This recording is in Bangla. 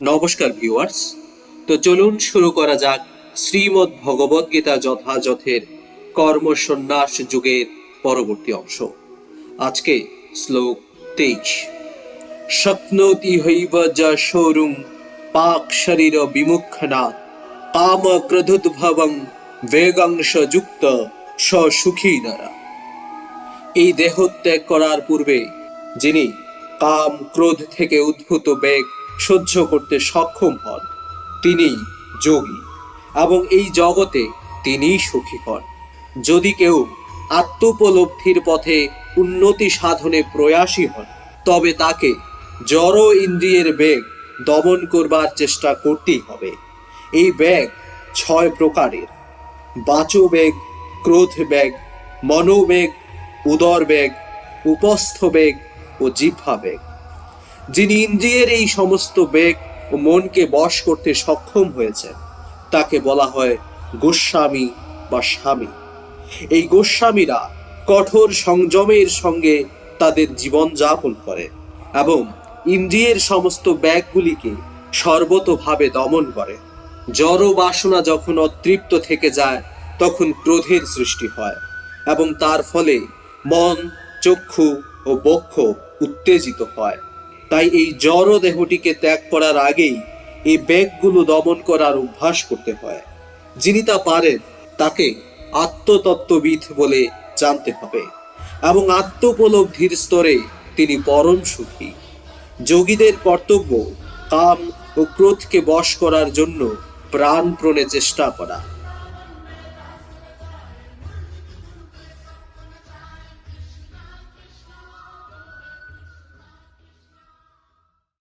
নমস্কার ভিউয়ার্স তো চলুন শুরু করা যাক শ্রীমদ্ ভগবদ গীতা যথাযথের কর্মসন্ন্যাস যুগের পরবর্তী অংশ। আজকে শ্লোক তেইশ। শক্নোতি হৈব যা শোরুম পাক শরীর বিমুখনাথ কাম ক্রধুদ্ভবং বেগাংশ যুক্ত সুখী নারা। এই দেহ ত্যাগ করার পূর্বে যিনি কাম ক্রোধ থেকে উদ্ভূত বেগ সহ্য করতে সক্ষম হন। তিনিই যোগী এবং এই জগতে তিনিই সুখী হন। যদি কেউ আত্মোপলব্ধির পথে উন্নতি সাধনে প্রয়াসী হন, তবে তাকে জড় ইন্দ্রিয়ের বেগ দমন করবার চেষ্টা করতেই হবে। এই ব্যাগ ছয় প্রকারের। বাচো বেগ, ক্রোধ বেগ মনোবেগ উদর বেগ, উপস্থ বেগ ও জিহ্বা বেগ। যিনি ইন্দ্রিয়ের এই সমস্ত বেগ ও মনকে বশ করতে সক্ষম হয়েছে তাকে বলা হয় গোস্বামী বা স্বামী। এই গোস্বামীরা কঠোর সংযমের সঙ্গে তাদের জীবন যাপন করে এবং ইন্দ্রিয়ের সমস্ত ব্যাগগুলিকে সর্বতভাবে দমন করে। জড় বাসনা যখন অতৃপ্ত থেকে যায়, তখন ক্রোধের সৃষ্টি হয় এবং তার ফলে মন, চক্ষু ও বক্ষ উত্তেজিত হয়। তাই এই জড় দেহটিকে ত্যাগ করার আগেই এই ব্যাগগুলো দমন করার অভ্যাস করতে হয়। যিনি তা পারেন, তাকে আত্মতত্ত্ববিদ বলে জানতে হবে এবং আত্মোপলব্ধির স্তরে তিনি পরম সুখী। যোগীদের কর্তব্য কাম ও ক্রোধকে বশ করার জন্য প্রাণপ্রণে চেষ্টা করা।